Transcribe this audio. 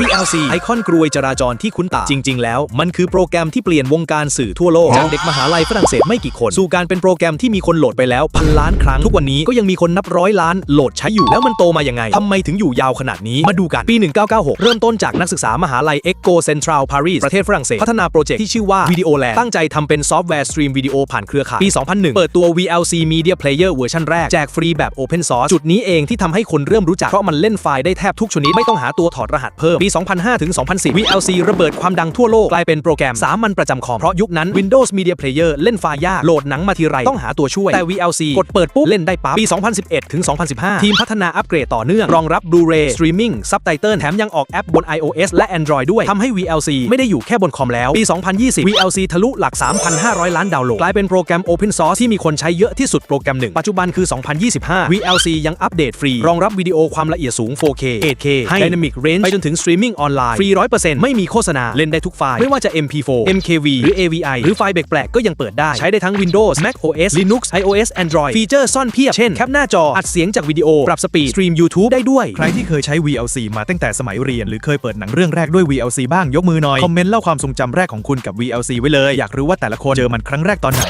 ReLC ไอคอนกรวยจราจรที่คุ้นตา จริง ๆ แล้ว มันคือโปรแกรมที่เปลี่ยนวงการสื่อทั่วโลก จากเด็กมหาลัยฝรั่งเศสไม่กี่คน สู่การเป็นโปรแกรมที่มีคนโหลดไปแล้ว พันล้านครั้งทุกวันนี้ก็ยังมีคนนับร้อยล้านโหลดใช้อยู่แล้วมันโตมายังไงทำไมถึงอยู่ยาวขนาดนี้มาดูกันปี 1996 เริ่มต้นจากนักศึกษามหาลัย Eco Central Paris ประเทศฝรั่งเศสพัฒนาโปรเจกต์ที่ชื่อว่า Video Land ตั้งใจทำเป็นซอฟต์แวร์สตรีมวิดีโอผ่านเครือข่ายปี 2001 เปิดตัว VLC Media Player เวอร์ชันแรกแจกฟรีแบบ Open Source จุดนี้เองที่ทำให้คนเริ่มรู้จักเพราะมันเล่นไฟล์ได้แทบทุกชนิดไม่ต้องหาตัวถอดรหัสเพิ่มปี 2005 ถึง 2010 VLC ระเบิดความดังทั่วโลก กลายเป็นโปรแกรมสามัญประจำคอม เพราะยุคนั้น Windows Media Player เล่นไฟล์ยาก โหลดหนังมาทีไร ต้องหาตัวช่วย แต่ VLC กดเปิดปุ๊บ เล่นได้ปั๊บ ปี 2011 ถึง 2015 ทีมพัฒนาอัปเกรดต่อเนื่อง รองรับ Blu-ray Streaming Subtitle แถมยังออกแอปบน iOS และ Android ด้วยทำให้ VLC ไม่ได้อยู่แค่บนคอมแล้ว ปี 2020 VLC ทะลุหลัก 3,500 ล้านดาวน์โหลด กลายเป็นโปรแกรม Open Source ที่มีคนใช้เยอะที่สุดโปรแกรมหนึ่ง ปัจจุบันคือ 2025 VLC ยังอัปเดตฟรี รองรับวิดีโอความละเอียดสูง 4K 8K ให้ Dynamic Range ไปจนถึง Streaming ออนไลน์ฟรี 100%ไม่มีโฆษณา เล่นได้ทุกไฟล์ ไม่ว่าจะ MP4 MKV หรือ AVI หรือไฟล์แปลกๆก็ยังเปิดได้ ใช้ได้ทั้ง Windows Mac OS Linux iOS Android ฟีเจอร์ซ่อนเพียบ เช่น แคปหน้าจอ อัดเสียงจากวิดีโอ ปรับสปีด สตรีม YouTube ได้ด้วย ใครที่เคยใช้ VLC มาตั้งแต่สมัยเรียน หรือเคยเปิดหนังเรื่องแรกด้วย VLC บ้างยกมือหน่อย คอมเมนต์เล่าความทรงจำแรกของคุณกับ VLC ไว้เลย อยากรู้ว่าแต่ละคนเจอมันครั้งแรกตอนไหน